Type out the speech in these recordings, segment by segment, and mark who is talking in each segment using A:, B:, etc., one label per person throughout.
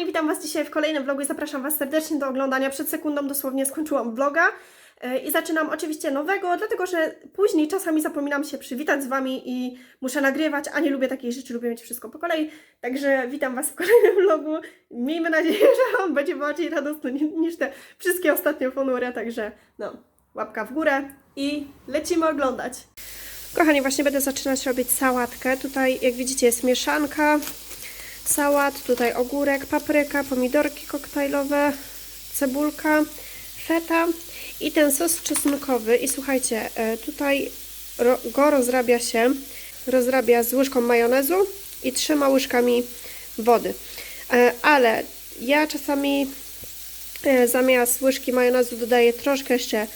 A: kochani, witam Was dzisiaj w kolejnym vlogu i zapraszam Was serdecznie do oglądania. Przed sekundą dosłownie skończyłam vloga e, i zaczynam oczywiście nowego, dlatego że później czasami zapominam się przywitać z Wami i muszę nagrywać, a nie lubię takich rzeczy, lubię mieć wszystko po kolei. Także witam Was w kolejnym vlogu. Miejmy nadzieję, że on będzie bardziej radosny ni- niż te wszystkie ostatnie ponury, także no, łapka w górę i lecimy oglądać. Kochani, właśnie będę zaczynać robić sałatkę. Tutaj, jak widzicie, jest mieszanka sałat, tutaj ogórek, papryka, pomidorki koktajlowe, cebulka, feta i ten sos czosnkowy. I słuchajcie, e, tutaj go rozrabia się, rozrabia z łyżką majonezu i trzema łyżkami wody. E, Ale ja czasami e, zamiast łyżki majonezu dodaję troszkę jeszcze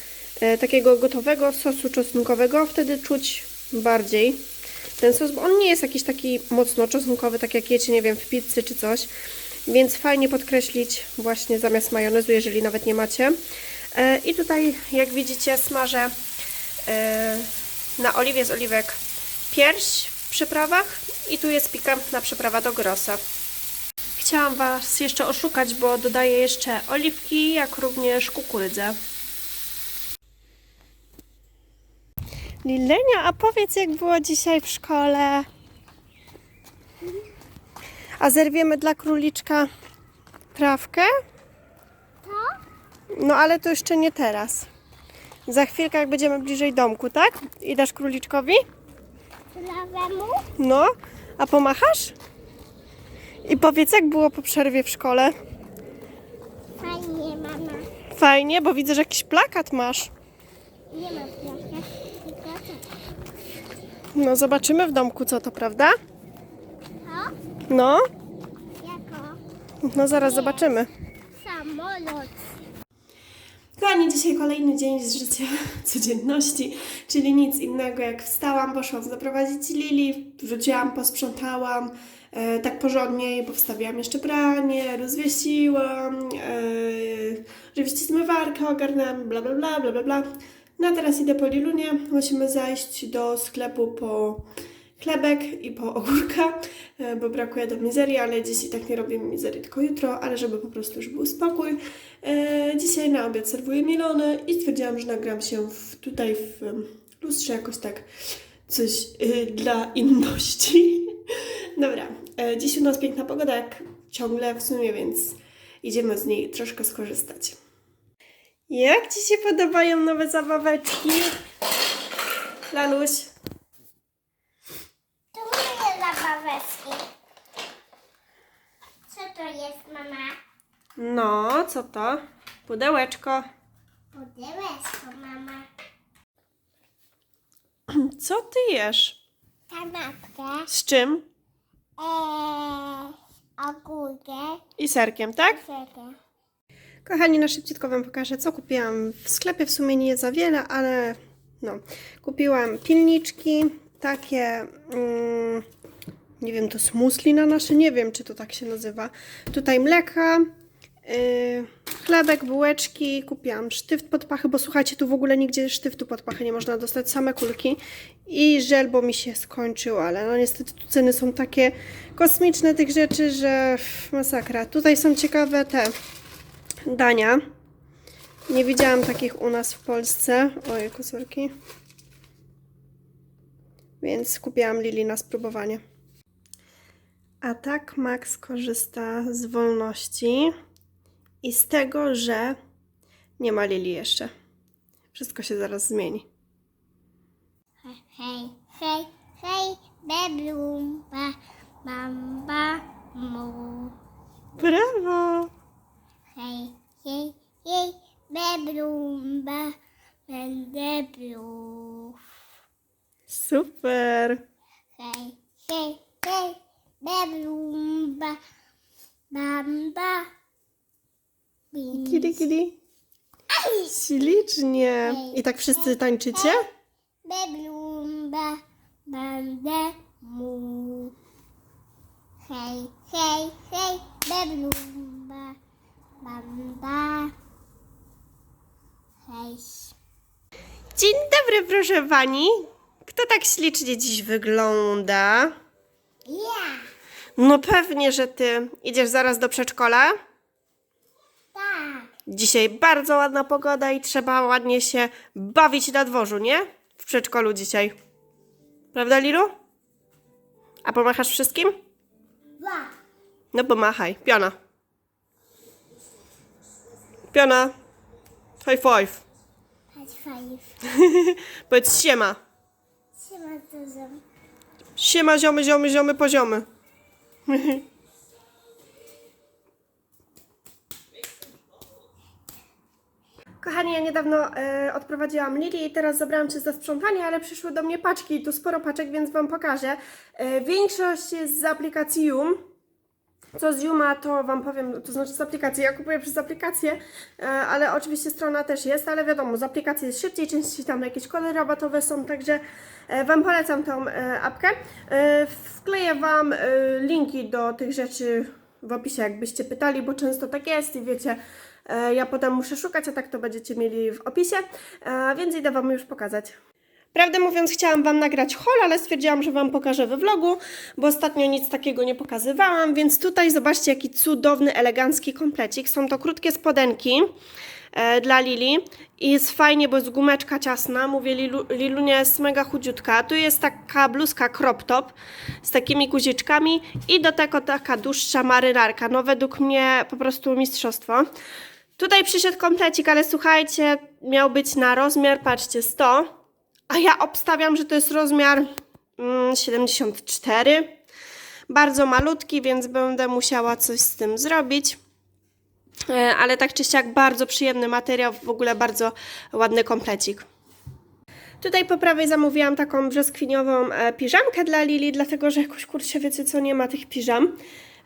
A: takiego gotowego sosu czosnkowego, wtedy czuć bardziej ten sos, bo on nie jest jakiś taki mocno czosnkowy, tak jak jecie, nie wiem, w pizzy czy coś, więc fajnie podkreślić właśnie zamiast majonezu, jeżeli nawet nie macie. E, I tutaj, jak widzicie, smażę e, na oliwie z oliwek pierś w przyprawach i tu jest pikantna przyprawa do grosa. Chciałam Was jeszcze oszukać, bo dodaję jeszcze oliwki, jak również kukurydzę. Lilenia, a powiedz, jak było dzisiaj w szkole? A zerwiemy dla króliczka trawkę? No, ale to jeszcze nie teraz. Za chwilkę, jak będziemy bliżej domku, tak? I dasz króliczkowi?
B: Prawemu?
A: No, a pomachasz? I powiedz, jak było po przerwie w szkole?
B: Fajnie, mama.
A: Fajnie, bo widzę, że jakiś plakat masz.
B: Nie ma plakat, tylko co?
A: No, zobaczymy w domku, co to, prawda?
B: To?
A: No,
B: Jako
A: no zaraz zobaczymy.
B: samolot.
A: Kochani, dzisiaj kolejny dzień z życia codzienności, czyli nic innego jak wstałam, poszłam zaprowadzić Lili, wrzuciłam, posprzątałam, e, tak porządnie, bo wstawiłam jeszcze pranie, rozwiesiłam, e, oczywiście zmywarkę ogarnęłam, bla bla bla bla bla bla. No a teraz idę po Lilunie, musimy zajść do sklepu po chlebek i po ogórka, e, bo brakuje do mizerii, ale dziś i tak nie robimy mizerii, tylko jutro, ale żeby po prostu już był spokój. E, dzisiaj na obiad serwuję mielone i stwierdziłam, że nagram się w, tutaj w lustrze jakoś tak coś y, dla inności. Dobra, e, dziś u nas piękna pogoda, jak ciągle w sumie, więc idziemy z niej troszkę skorzystać. Jak Ci się podobają nowe zabaweczki? Laluś?
B: To moje zabaweczki. Co to jest, mama?
A: No, co to? Pudełeczko.
B: Pudełeczko, mama.
A: Co Ty jesz?
B: Kanapkę.
A: Z czym?
B: Eee, ogórkę.
A: I serkiem, tak?
B: Serkę.
A: Kochani, na szybciutko Wam pokażę, co kupiłam w sklepie. W sumie nie za wiele, ale no. Kupiłam pilniczki, takie, mm, nie wiem, to smusli na nasze, nie wiem, czy to tak się nazywa. Tutaj mleka, yy, chlebek, bułeczki, kupiłam sztyft pod pachy, bo słuchajcie, tu w ogóle nigdzie sztyftu pod pachy nie można dostać, same kulki. I żel, bo mi się skończył, ale no niestety tu ceny są takie kosmiczne tych rzeczy, że masakra. Tutaj są ciekawe te dania. Nie widziałam takich u nas w Polsce. Ojej, kusurki. Więc kupiłam Lili na spróbowanie. A tak Max korzysta z wolności i z tego, że nie ma Lili jeszcze. Wszystko się zaraz zmieni.
B: Hej, hej, hej, hej, beblumba, bamba, mu.
A: Brawo!
B: Hej, hej, hej, beblumba, będę bluf.
A: Super!
B: Hej, hej, hej, beblumba, bamba, bim.
A: Kili, kili. Ślicznie! I tak wszyscy tańczycie?
B: Beblumba, będę mu. Hej, hej, hej, beblumba, bamba. Hej.
A: Dzień dobry, proszę pani. Kto tak ślicznie dziś wygląda?
B: Ja.
A: No pewnie, że ty. Idziesz zaraz do przedszkola?
B: Tak.
A: Dzisiaj bardzo ładna pogoda i trzeba ładnie się bawić na dworzu, nie? W przedszkolu dzisiaj. Prawda, Lilu? A pomachasz wszystkim? No pomachaj. Piona. Piona. High five.
B: Patrz five.
A: Powiedz siema.
B: Siema dużo.
A: Siema, ziomy, ziomy, ziomy, poziomy. Kochani, ja niedawno e, odprowadziłam Lili i teraz zabrałam się za sprzątanie, ale przyszły do mnie paczki, tu sporo paczek, więc Wam pokażę. E, większość jest z aplikacji Yum. Co z Yuma, to Wam powiem, to znaczy z aplikacji. Ja kupuję przez aplikację, e, ale oczywiście strona też jest, ale wiadomo, z aplikacji jest szybciej, częściej tam jakieś kody rabatowe są, także e, Wam polecam tą e, apkę. Wkleję Wam linki do tych rzeczy w opisie, jakbyście pytali, bo często tak jest i wiecie, ja potem muszę szukać, a tak to będziecie mieli w opisie, więc idę Wam już pokazać. Prawdę mówiąc, chciałam Wam nagrać haul, ale stwierdziłam, że Wam pokażę we vlogu, bo ostatnio nic takiego nie pokazywałam, więc tutaj zobaczcie, jaki cudowny, elegancki komplecik. Są to krótkie spodenki e, dla Lili i jest fajnie, bo jest gumeczka ciasna. Mówię, Lilu, Lilunia jest mega chudziutka. Tu jest taka bluzka crop top z takimi guziczkami i do tego taka dłuższa marynarka. No według mnie po prostu mistrzostwo. Tutaj przyszedł komplecik, ale słuchajcie, miał być na rozmiar, patrzcie, 100, a ja obstawiam, że to jest rozmiar mm, 74. Bardzo malutki, więc będę musiała coś z tym zrobić. E, Ale tak czy siak bardzo przyjemny materiał, w ogóle bardzo ładny komplecik. Tutaj po prawej zamówiłam taką brzoskwiniową e, piżamkę dla Lili, dlatego że jakoś kurczę wiecie co, nie ma tych piżam.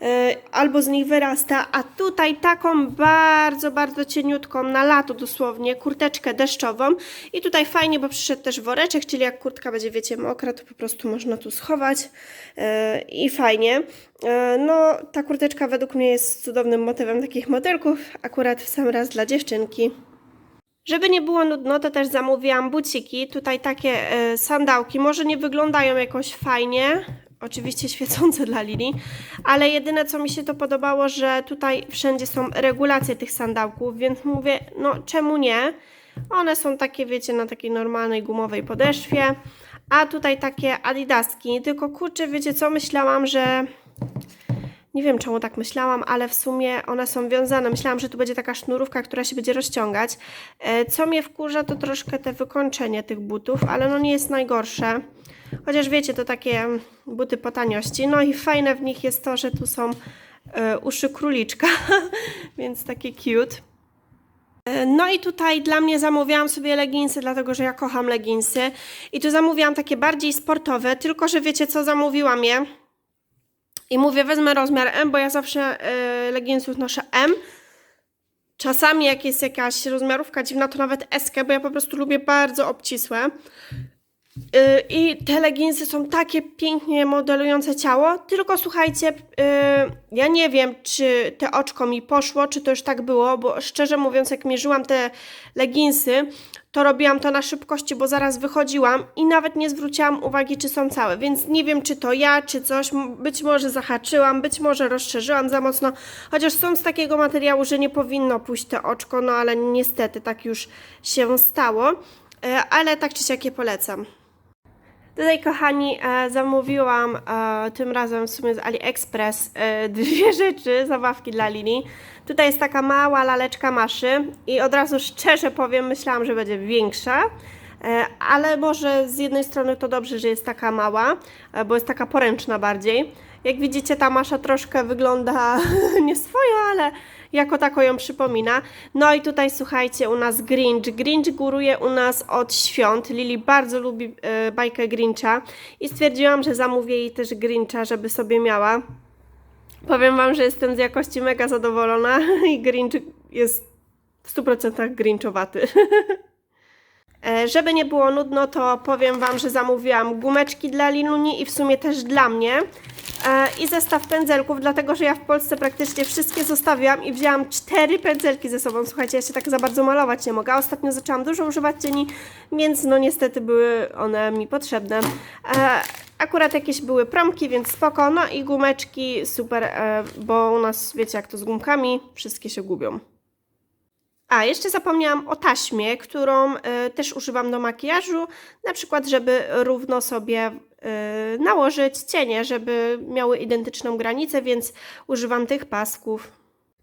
A: E, albo z nich wyrasta, a tutaj taką bardzo, bardzo cieniutką na lato dosłownie, kurteczkę deszczową i tutaj fajnie, bo przyszedł też woreczek, czyli jak kurtka będzie wiecie mokra, to po prostu można tu schować e, i fajnie. E, no ta kurteczka według mnie jest cudownym motywem takich modelków, akurat w sam raz dla dziewczynki. Żeby nie było nudno, to też zamówiłam buciki. Tutaj takie sandałki. Może nie wyglądają jakoś fajnie. Oczywiście świecące dla Lili, ale jedyne co mi się to podobało, że tutaj wszędzie są regulacje tych sandałków, więc mówię, no czemu nie? One są takie, wiecie, na takiej normalnej gumowej podeszwie, a tutaj takie adidaski. Tylko kurczę, wiecie co, myślałam, że nie wiem czemu tak myślałam, ale w sumie one są wiązane. Myślałam, że tu będzie taka sznurówka, która się będzie rozciągać. E, Co mnie wkurza, to troszkę te wykończenie tych butów, ale no nie jest najgorsze. Chociaż wiecie, to takie buty po taniości. No i fajne w nich jest to, że tu są e, uszy króliczka, więc takie cute. E, No i tutaj dla mnie zamówiłam sobie leginsy, dlatego że ja kocham leginsy. I tu zamówiłam takie bardziej sportowe, tylko że wiecie co, zamówiłam je. I mówię, wezmę rozmiar M, bo ja zawsze y, leginsów noszę M. Czasami jak jest jakaś rozmiarówka dziwna, to nawet S, bo ja po prostu lubię bardzo obcisłe. Y, I te leginsy są takie pięknie modelujące ciało, tylko słuchajcie, y, ja nie wiem, czy te oczko mi poszło, czy to już tak było, bo szczerze mówiąc, jak mierzyłam te leginsy, to robiłam to na szybkości, bo zaraz wychodziłam i nawet nie zwróciłam uwagi, czy są całe, więc nie wiem, czy to ja, czy coś, być może zahaczyłam, być może rozszerzyłam za mocno, chociaż są z takiego materiału, że nie powinno pójść to oczko, no ale niestety tak już się stało, E, ale tak czy siak je polecam. Tutaj, kochani, e, zamówiłam e, tym razem w sumie z AliExpress e, dwie rzeczy, zabawki dla Lili. Tutaj jest taka mała laleczka maszy i od razu szczerze powiem, myślałam, że będzie większa. Ale może z jednej strony to dobrze, że jest taka mała, bo jest taka poręczna bardziej. Jak widzicie, ta masza troszkę wygląda nie swojo, ale jako tako ją przypomina. No i tutaj słuchajcie, u nas Grinch. Grinch góruje u nas od świąt. Lili bardzo lubi e, bajkę Grincha i stwierdziłam, że zamówię jej też Grincha, żeby sobie miała. Powiem Wam, że jestem z jakości mega zadowolona i Grinch jest w 100% Grinchowaty. E, Żeby nie było nudno, to powiem Wam, że zamówiłam gumeczki dla Linuni i w sumie też dla mnie. E, i zestaw pędzelków, dlatego że ja w Polsce praktycznie wszystkie zostawiłam i wzięłam cztery pędzelki ze sobą. Słuchajcie, ja się tak za bardzo malować nie mogę. Ostatnio zaczęłam dużo używać cieni, więc no niestety były one mi potrzebne. E, Akurat jakieś były promki, więc spoko. No i gumeczki, super, e, bo u nas, wiecie jak to z gumkami, wszystkie się gubią. A, jeszcze zapomniałam o taśmie, którą e, też używam do makijażu, na przykład, żeby równo sobie e, nałożyć cienie, żeby miały identyczną granicę, więc używam tych pasków.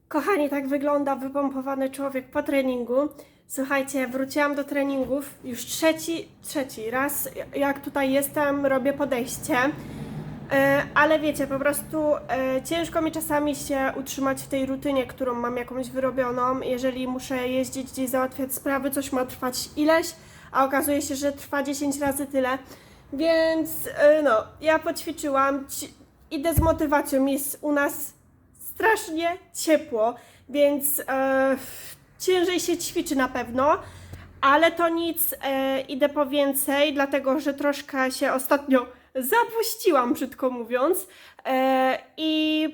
A: Kochani, tak wygląda wypompowany człowiek po treningu. Słuchajcie, wróciłam do treningów już trzeci, trzeci raz, jak tutaj jestem, robię podejście. E, Ale wiecie, po prostu e, ciężko mi czasami się utrzymać w tej rutynie, którą mam jakąś wyrobioną. Jeżeli muszę jeździć gdzieś załatwiać sprawy, coś ma trwać ileś, a okazuje się, że trwa 10 razy tyle. Więc e, no, ja poćwiczyłam, idę z motywacją, jest u nas strasznie ciepło, więc e, ciężej się ćwiczy na pewno. Ale to nic, e, idę po więcej, dlatego że troszkę się ostatnio zapuściłam, brzydko mówiąc. E, I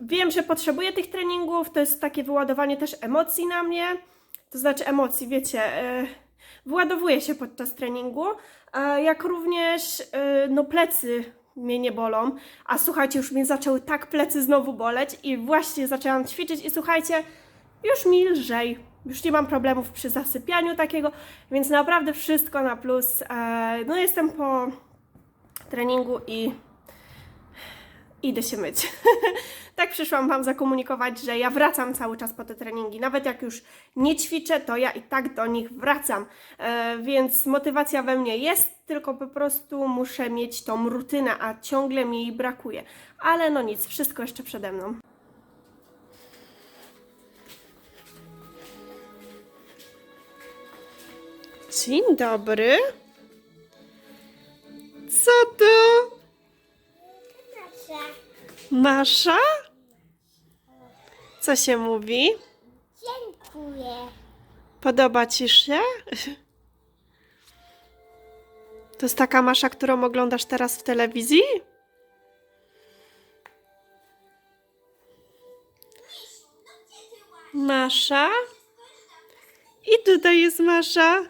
A: wiem, że potrzebuję tych treningów, to jest takie wyładowanie też emocji na mnie. To znaczy emocji, wiecie, e, wyładowuję się podczas treningu, jak również e, no plecy mnie nie bolą. A słuchajcie, już mnie zaczęły tak plecy znowu boleć i właśnie zaczęłam ćwiczyć i słuchajcie, już mi lżej. Już nie mam problemów przy zasypianiu takiego, więc naprawdę wszystko na plus. No jestem po treningu i idę się myć. tak przyszłam Wam zakomunikować, że ja wracam cały czas po te treningi. Nawet jak już nie ćwiczę, to ja i tak do nich wracam. E, więc motywacja we mnie jest, tylko po prostu muszę mieć tą rutynę, a ciągle mi jej brakuje. Ale no nic, wszystko jeszcze przede mną. Dzień dobry. Co to?
B: Nasza.
A: Masza? Co się mówi?
B: Dziękuję.
A: Podoba ci się? To jest taka Masza, którą oglądasz teraz w telewizji? Masza? I tutaj jest Masza.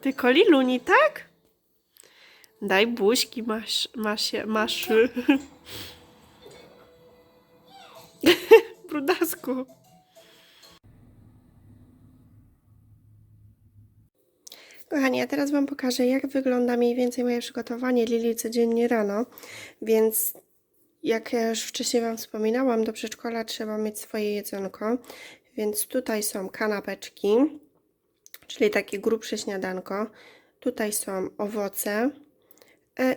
A: Tylko Liluni, tak? Daj buźki masz, masie, maszy. Brudasku. Kochani, a teraz Wam pokażę, jak wygląda mniej więcej moje przygotowanie Lili codziennie rano. Więc, jak ja już wcześniej Wam wspominałam, do przedszkola trzeba mieć swoje jedzonko. Więc tutaj są kanapeczki, czyli takie grubsze śniadanko. Tutaj są owoce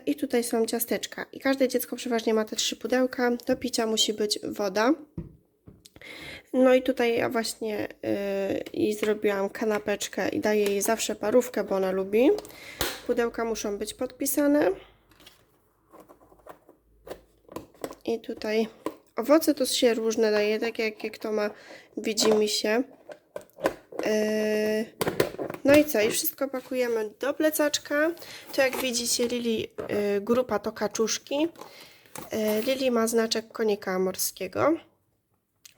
A: i tutaj są ciasteczka. I każde dziecko przeważnie ma te trzy pudełka. Do picia musi być woda. No i tutaj ja właśnie yy, zrobiłam kanapeczkę i daję jej zawsze parówkę, bo ona lubi. Pudełka muszą być podpisane. I tutaj owoce to się różne daje, tak jak, jak to ma, widzi mi się. Yy, no i co? I wszystko pakujemy do plecaczka. To jak widzicie, Lili yy, grupa to kaczuszki. Yy, Lili ma znaczek konika morskiego.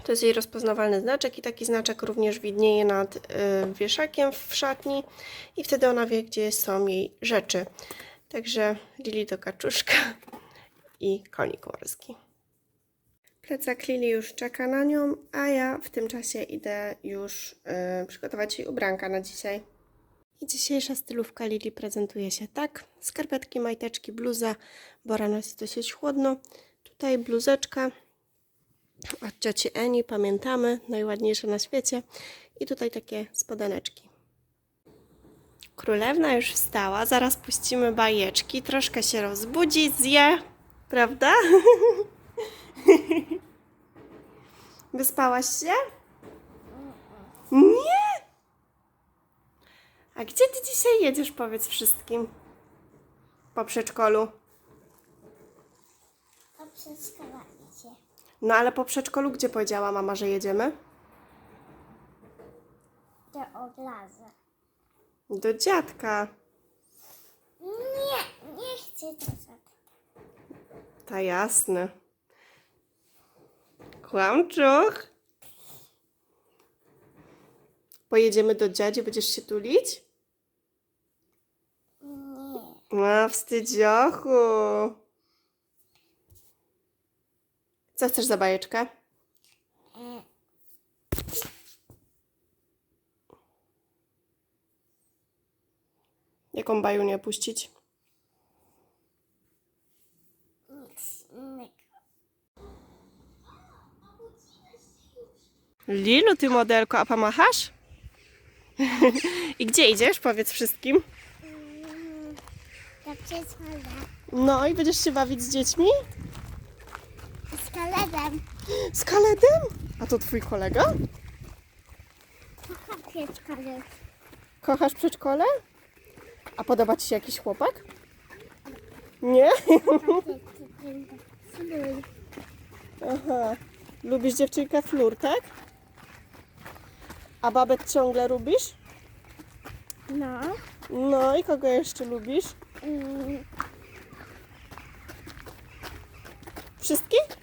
A: To jest jej rozpoznawalny znaczek i taki znaczek również widnieje nad y, wieszakiem w szatni i wtedy ona wie, gdzie są jej rzeczy. Także Lili to kaczuszka i konik morski. Plecak Lili już czeka na nią, a ja w tym czasie idę już y, przygotować jej ubranka na dzisiaj. I dzisiejsza stylówka Lili prezentuje się tak. Skarpetki, majteczki, bluza, bo rano jest dosyć chłodno. Tutaj bluzeczka, od cioci Eni, pamiętamy, najładniejsze na świecie. I tutaj takie spodeneczki. Królewna już wstała, zaraz puścimy bajeczki, troszkę się rozbudzi, zje, prawda? Wyspałaś się? Nie! A gdzie ty dzisiaj jedziesz, powiedz wszystkim? Po przedszkolu.
B: To przedszkola idzie.
A: No ale po przedszkolu gdzie powiedziała mama, że jedziemy?
B: Do oglaza.
A: Do dziadka.
B: Nie, nie chcę to zabrać.
A: Ta jasne. Kłamczuch. Pojedziemy do dziadzi, będziesz się tulić?
B: Nie.
A: A, wstydziochu. Co chcesz za bajeczkę? Jaką bajunię puścić?
B: nic innego.
A: Lilu, ty modelko, a pomachasz? I gdzie idziesz? Powiedz wszystkim.
B: Mm, To przedszkole.
A: No i będziesz się bawić z dziećmi?
B: Z koledem.
A: Z Kaledem? A to twój kolega?
B: Kocham przedszkole.
A: Kochasz przedszkole? A podoba ci się jakiś chłopak? Nie? Aha. Lubisz dziewczynkę Flur, tak? A babet ciągle lubisz?
B: No.
A: No i kogo jeszcze lubisz?
B: Mm,
A: Wszystkich?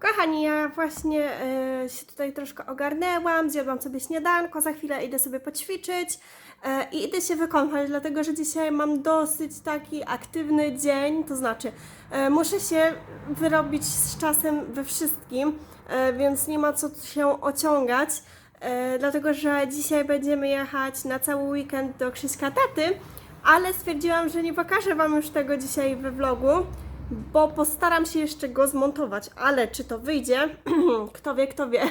A: Kochani, ja właśnie e, się tutaj troszkę ogarnęłam, zjadłam sobie śniadanko, za chwilę idę sobie poćwiczyć e, i idę się wykąpać, dlatego że dzisiaj mam dosyć taki aktywny dzień, to znaczy e, muszę się wyrobić z czasem we wszystkim, e, więc nie ma co się ociągać, e, dlatego że dzisiaj będziemy jechać na cały weekend do Krzyśka Taty, ale stwierdziłam, że nie pokażę Wam już tego dzisiaj we vlogu, bo postaram się jeszcze go zmontować, ale czy to wyjdzie, kto wie, kto wie.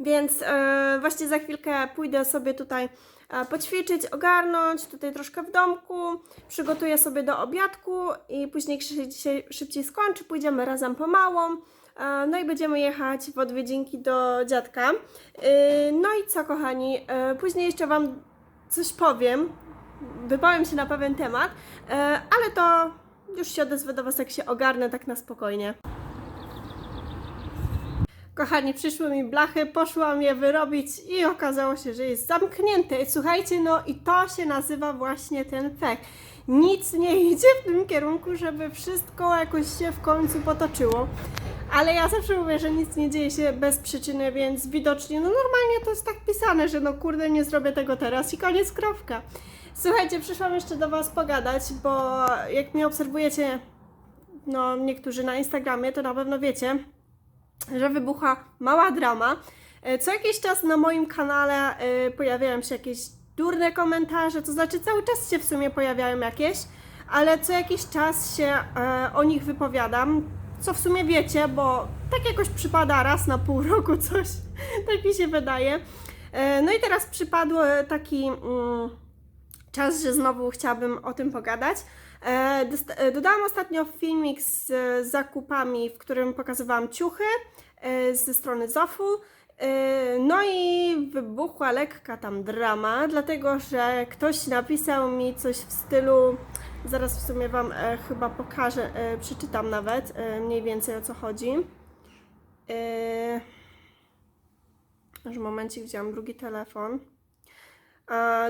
A: Więc e, właśnie za chwilkę pójdę sobie tutaj e, poćwiczyć, ogarnąć, tutaj troszkę w domku, przygotuję sobie do obiadku i później Krzysiek dzisiaj szybciej skończy, pójdziemy razem po małą. E, No i będziemy jechać w odwiedzinki do dziadka. No i co kochani, później jeszcze Wam coś powiem, wypowiem się na pewien temat, ale to już się odezwę do Was, jak się ogarnę tak na spokojnie. Kochani, przyszły mi blachy, poszłam je wyrobić i okazało się, że jest zamknięte. Słuchajcie, no i to się nazywa właśnie ten fek. Nic nie idzie w tym kierunku, żeby wszystko jakoś się w końcu potoczyło. Ale ja zawsze mówię, że nic nie dzieje się bez przyczyny, więc widocznie, no normalnie to jest tak pisane, że no kurde, nie zrobię tego teraz i koniec, kropka. Słuchajcie, przyszłam jeszcze do Was pogadać, bo jak mnie obserwujecie, no niektórzy na Instagramie, to na pewno wiecie, że wybucha mała drama. E, Co jakiś czas na moim kanale e, pojawiają się jakieś durne komentarze, to znaczy cały czas się w sumie pojawiają jakieś, ale co jakiś czas się e, o nich wypowiadam, co w sumie wiecie, bo tak jakoś przypada raz na pół roku coś, tak mi się wydaje. No i teraz przypadł taki mm, czas, że znowu chciałabym o tym pogadać. E, e, Dodałam ostatnio filmik z e, zakupami, w którym pokazywałam ciuchy ze strony Zofu. No i wybuchła lekka tam drama, dlatego że ktoś napisał mi coś w stylu. Zaraz w sumie Wam chyba pokażę, przeczytam nawet mniej więcej o co chodzi. Już momencik, wziąłam drugi telefon.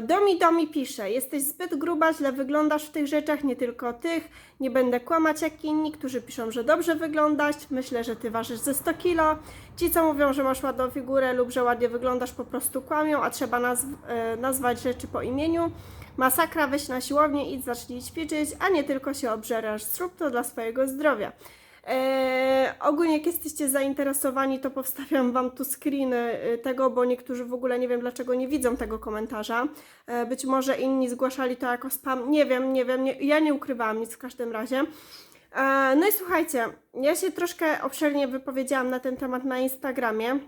A: Domi Domi pisze, jesteś zbyt gruba, źle wyglądasz w tych rzeczach, nie tylko tych. Nie będę kłamać jak inni, którzy piszą, że dobrze wyglądasz. Myślę, że ty ważysz ze 100 kilo. Ci, co mówią, że masz ładną figurę lub że ładnie wyglądasz, po prostu kłamią, a trzeba nazw- e, nazwać rzeczy po imieniu. Masakra, weź na siłownię, idź zacznij ćwiczyć, a nie tylko się obżerasz. Zrób to dla swojego zdrowia. Eee, ogólnie jak jesteście zainteresowani, to powstawiam Wam tu screeny y, tego, bo niektórzy w ogóle nie wiem dlaczego nie widzą tego komentarza. E, być może inni zgłaszali to jako spam, nie wiem, nie wiem, nie, ja nie ukrywałam nic w każdym razie. E, no i słuchajcie, ja się troszkę obszernie wypowiedziałam na ten temat na Instagramie.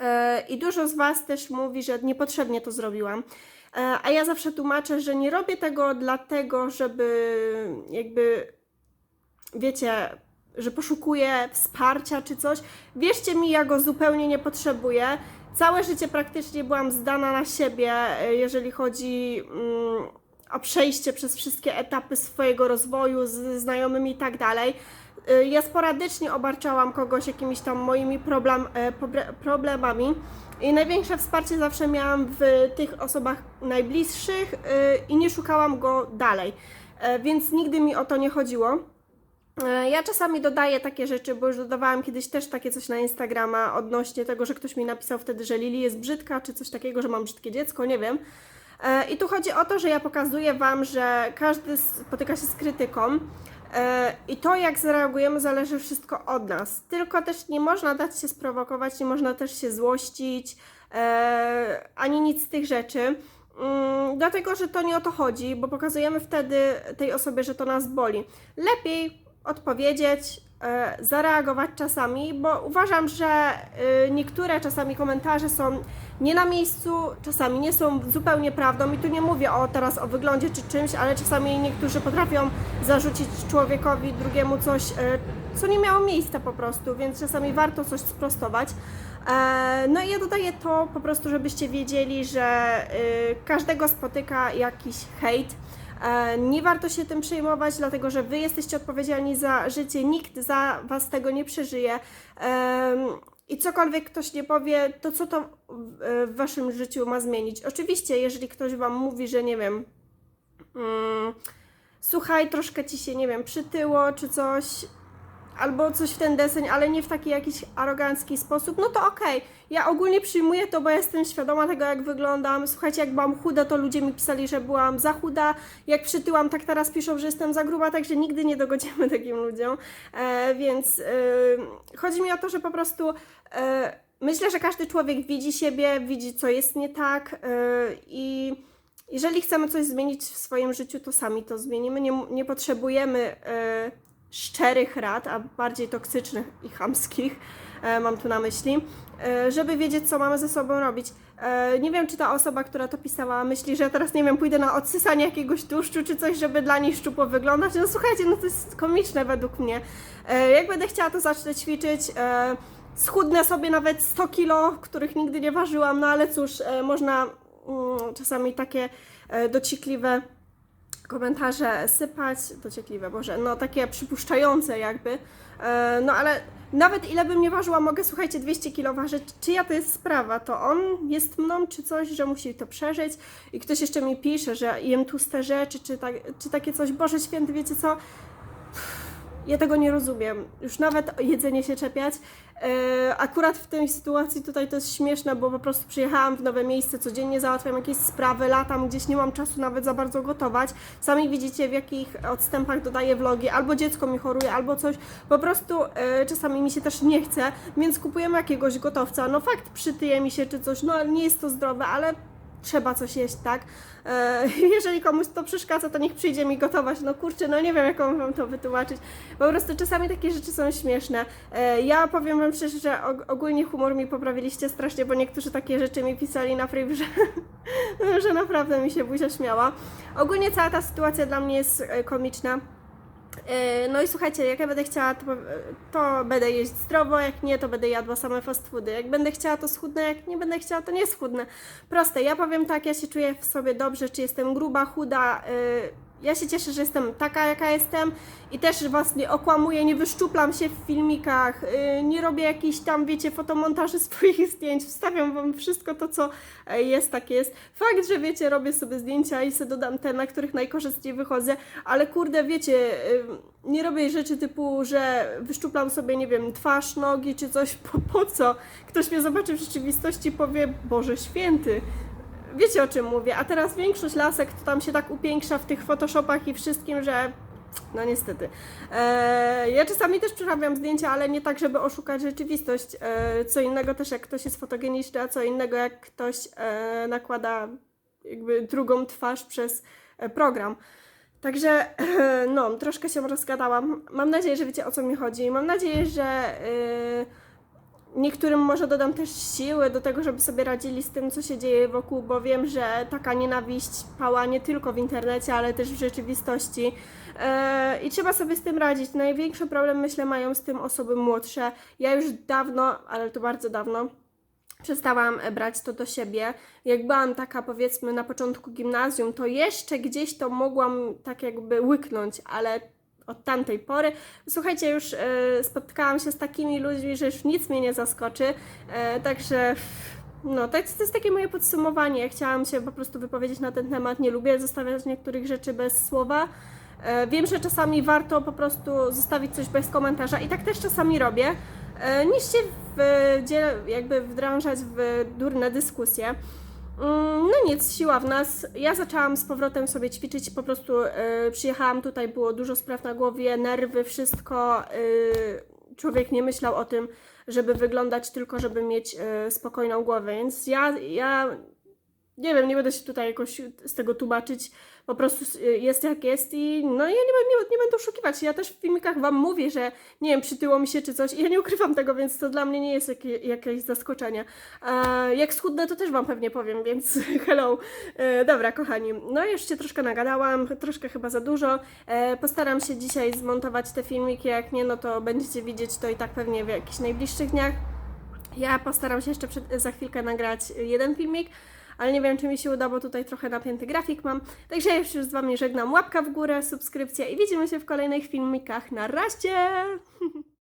A: E, I dużo z Was też mówi, że niepotrzebnie to zrobiłam. E, A ja zawsze tłumaczę, że nie robię tego dlatego, żeby jakby, wiecie, że poszukuję wsparcia czy coś. Wierzcie mi, ja go zupełnie nie potrzebuję. Całe życie praktycznie byłam zdana na siebie, e, jeżeli chodzi mm, o przejście przez wszystkie etapy swojego rozwoju z znajomymi i tak dalej. Y, Ja sporadycznie obarczałam kogoś jakimiś tam moimi problem, e, problemami i największe wsparcie zawsze miałam w tych osobach najbliższych i nie szukałam go dalej. E, Więc nigdy mi o to nie chodziło. Ja czasami dodaję takie rzeczy, bo już dodawałam kiedyś też takie coś na Instagrama odnośnie tego, że ktoś mi napisał wtedy, że Lili jest brzydka, czy coś takiego, że mam brzydkie dziecko, nie wiem. E, I tu chodzi o to, że ja pokazuję Wam, że każdy spotyka się z krytyką e, i to, jak zareagujemy, zależy wszystko od nas. Tylko też nie można dać się sprowokować, nie można też się złościć, e, ani nic z tych rzeczy. Mm, dlatego, że to nie o to chodzi, bo pokazujemy wtedy tej osobie, że to nas boli. Lepiej odpowiedzieć, e, zareagować czasami, bo uważam, że e, niektóre czasami komentarze są nie na miejscu, czasami nie są zupełnie prawdą i tu nie mówię o teraz o wyglądzie czy czymś, ale czasami niektórzy potrafią zarzucić człowiekowi drugiemu coś, e, co nie miało miejsca po prostu, więc czasami warto coś sprostować. No i ja dodaję to po prostu, żebyście wiedzieli, że każdego spotyka jakiś hejt. E, Nie warto się tym przejmować, dlatego że Wy jesteście odpowiedzialni za życie, nikt za Was tego nie przeżyje. I cokolwiek ktoś nie powie, to co to w- w Waszym życiu ma zmienić? Oczywiście, jeżeli ktoś Wam mówi, że nie wiem, mm, słuchaj, troszkę Ci się, nie wiem, przytyło czy coś, albo coś w ten deseń, ale nie w taki jakiś arogancki sposób, no to okej. Ja ogólnie przyjmuję to, bo jestem świadoma tego, jak wyglądam. Słuchajcie, jak byłam chuda, to ludzie mi pisali, że byłam za chuda. Jak przytyłam, tak teraz piszą, że jestem za gruba, także nigdy nie dogodzimy takim ludziom. E, więc e, chodzi mi o to, że po prostu e, myślę, że każdy człowiek widzi siebie, widzi, co jest nie tak e, i jeżeli chcemy coś zmienić w swoim życiu, to sami to zmienimy. Nie, nie potrzebujemy e, szczerych rad, a bardziej toksycznych i chamskich, e, mam tu na myśli, e, żeby wiedzieć, co mamy ze sobą robić. E, nie wiem, czy ta osoba, która to pisała, myśli, że ja teraz, nie wiem, pójdę na odsysanie jakiegoś tłuszczu czy coś, żeby dla niej szczupło wyglądać. No słuchajcie, no to jest komiczne według mnie. Jak będę chciała, to zacznę ćwiczyć. Schudnę sobie nawet 100 kilo, których nigdy nie ważyłam, no ale cóż, można mm, czasami takie dociekliwe komentarze sypać, dociekliwe, Boże, no takie przypuszczające jakby, e, no ale nawet ile bym nie ważyła, mogę, słuchajcie, 200 kilo ważyć, czyja to jest sprawa, to on jest mną, czy coś, że musi to przeżyć? I ktoś jeszcze mi pisze, że jem tłuste rzeczy, czy, tak, czy takie coś, Boże Święty, wiecie co, ja tego nie rozumiem. Już nawet jedzenie się czepiać. E, akurat w tej sytuacji tutaj to jest śmieszne, bo po prostu przyjechałam w nowe miejsce, codziennie załatwiam jakieś sprawy, latam gdzieś, nie mam czasu nawet za bardzo gotować. Sami widzicie w jakich odstępach dodaję vlogi, albo dziecko mi choruje, albo coś. Po prostu e, czasami mi się też nie chce, więc kupujemy jakiegoś gotowca. No fakt, przytyje mi się czy coś, no nie jest to zdrowe, ale trzeba coś jeść, tak? E, jeżeli komuś to przeszkadza, to niech przyjdzie mi gotować. No kurczę, no nie wiem, jak mam wam to wytłumaczyć. Po prostu czasami takie rzeczy są śmieszne. E, ja powiem wam szczerze, że og- ogólnie humor mi poprawiliście strasznie, bo niektórzy takie rzeczy mi pisali na free, że, że naprawdę mi się buzia śmiała. Ogólnie cała ta sytuacja dla mnie jest e, komiczna. E, No i słuchajcie, jak ja będę chciała, to, to będę jeść zdrowo, jak nie, to będę jadła same fast foody. Jak będę chciała, to schudnę, jak nie będę chciała, to nie schudnę. Proste, ja powiem tak, ja się czuję w sobie dobrze, czy jestem gruba, chuda. y, Ja się cieszę, że jestem taka, jaka jestem i też Was nie okłamuję, nie wyszczuplam się w filmikach, y, nie robię jakichś tam, wiecie, fotomontaży swoich zdjęć, wstawiam Wam wszystko to, co e, jest, tak jest. Fakt, że wiecie, robię sobie zdjęcia i sobie dodam te, na których najkorzystniej wychodzę, ale kurde, wiecie, y, nie robię rzeczy typu, że wyszczuplam sobie, nie wiem, twarz, nogi czy coś, po, po co? Ktoś mnie zobaczy w rzeczywistości i powie, Boże Święty, wiecie o czym mówię, a teraz większość lasek to tam się tak upiększa w tych photoshopach i wszystkim, że no niestety. Eee, ja czasami też przerabiam zdjęcia, ale nie tak, żeby oszukać rzeczywistość. Eee, co innego też jak ktoś jest fotogeniczny, a co innego jak ktoś e, nakłada jakby drugą twarz przez e, program. Także no, troszkę się rozgadałam. Mam nadzieję, że wiecie o co mi chodzi. Mam nadzieję, że e, Niektórym może dodam też siły do tego, żeby sobie radzili z tym, co się dzieje wokół, bo wiem, że taka nienawiść pała nie tylko w internecie, ale też w rzeczywistości. Eee, I trzeba sobie z tym radzić. Największy problem, myślę, mają z tym osoby młodsze. Ja już dawno, ale to bardzo dawno, przestałam e, brać to do siebie. Jak byłam taka, powiedzmy, na początku gimnazjum, to jeszcze gdzieś to mogłam tak jakby łyknąć, ale od tamtej pory. Słuchajcie, już e, spotkałam się z takimi ludźmi, że już nic mnie nie zaskoczy, e, także no, tak, to jest takie moje podsumowanie. Chciałam się po prostu wypowiedzieć na ten temat. Nie lubię zostawiać niektórych rzeczy bez słowa. E, Wiem, że czasami warto po prostu zostawić coś bez komentarza i tak też czasami robię, niż się wdzie- jakby wdrażać w durne dyskusje. Mm, No nic, siła w nas. Ja zaczęłam z powrotem sobie ćwiczyć, po prostu e, przyjechałam tutaj, było dużo spraw na głowie, nerwy, wszystko. e, człowiek nie myślał o tym, żeby wyglądać tylko, żeby mieć e, spokojną głowę, więc ja, ja nie wiem, nie będę się tutaj jakoś z tego tłumaczyć. Po prostu jest jak jest i no ja nie, nie, nie będę oszukiwać. Ja też w filmikach Wam mówię, że nie wiem, przytyło mi się czy coś i ja nie ukrywam tego, więc to dla mnie nie jest jakie, jakieś zaskoczenie. E, jak schudnę, to też Wam pewnie powiem, więc hello. E, dobra, kochani, no już się troszkę nagadałam, troszkę chyba za dużo. E, postaram się dzisiaj zmontować te filmiki, jak nie, no to będziecie widzieć to i tak pewnie w jakichś najbliższych dniach. Ja postaram się jeszcze przed, za chwilkę nagrać jeden filmik, ale nie wiem, czy mi się uda, bo tutaj trochę napięty grafik mam. Także ja już, z Wami żegnam. Łapka w górę, subskrypcja i widzimy się w kolejnych filmikach. Na razie!